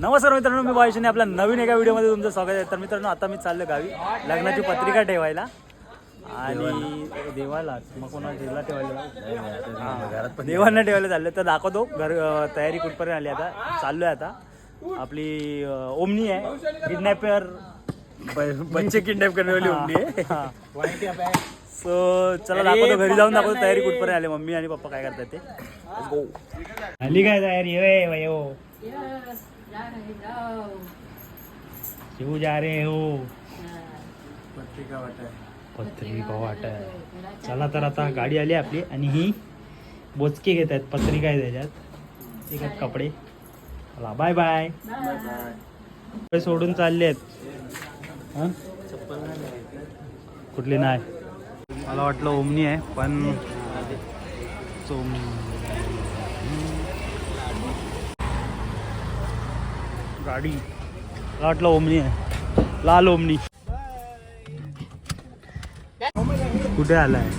नमस्कार मित्रांनो मी वायुशनी आपल्या नवीन एका व्हिडिओमध्ये तुमचं स्वागत आहे. तर मित्रांनो आता मी चाललो गावी. लग्नाची पत्रिका ठेवायला. आणि देवाला मग कोणा देवाला ठेवायला देवांना ठेवायला चाललं तर दाखवतो. घर तयारी कुठपर्यंत आली आता? चाललोय आता. आपली ओमनी आहे. किडनॅपर बच्चे किडनॅप करण्यावाली ओमनी आहे. सो चला दाखवतो घरी जाऊन दाखवतो तयारी कुठपर्यंत आली मम्मी आणि पप्पा काय करतात ते. आली काय तयारी? होय वयो. शिव जा रे हो. पत्रिका वाटाय वाट चला तर आता गाडी आली आपली आणि ही बोचके घेत आहेत पत्रिका आहे त्याच्यात. एक आहेत कपडे. चला बाय बाय कपडे सोडून चालले आहेत कुठली नाही. मला वाटलं ओमनी आहे पण सोम गाडी. मला वाटलं ओमनी आहे. लाल ओमनी. कुठे आलाय?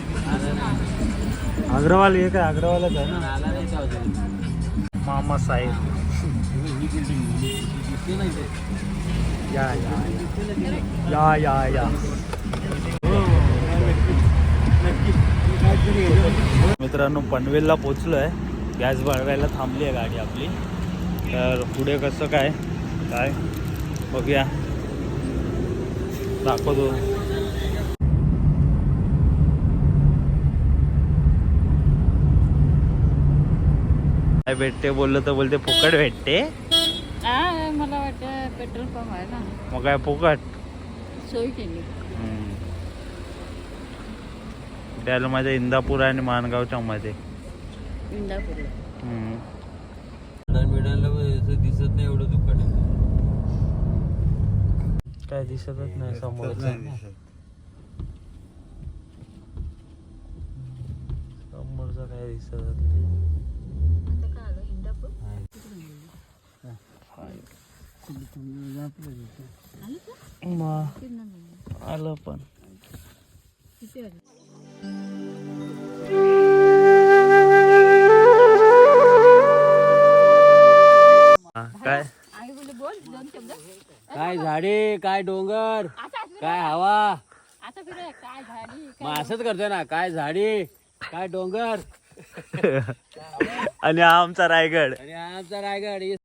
अग्रवाल हे काय? अग्रवालच आहे ना? मामा साहेब. या या या या या मित्रांनो पनवेलला पोचलो आहे गॅस भरवायला थांबली आहे गाडी आपली. तर पुढे कसं काय? काय? बघूया. दाखवतो. काय भेटते? बोललं तर बोलते फुकट भेटते. पेट्रोल पंप आहे ना. मग काय फुकट? सोय केली. त्याला माझ्या इंदापूर आणि माणगावच्या मध्ये. इंदापूर. दिसत नाही एवढं दुकान. काय दिसतच नाही समोरच. समोरचं काय दिसत आलं पण. काय? काय झाडे काय डोंगर काय हवा? मग असंच करतोय ना काय झाडे काय डोंगर? आणि आमचा रायगड. आणि आमचा रायगड. हे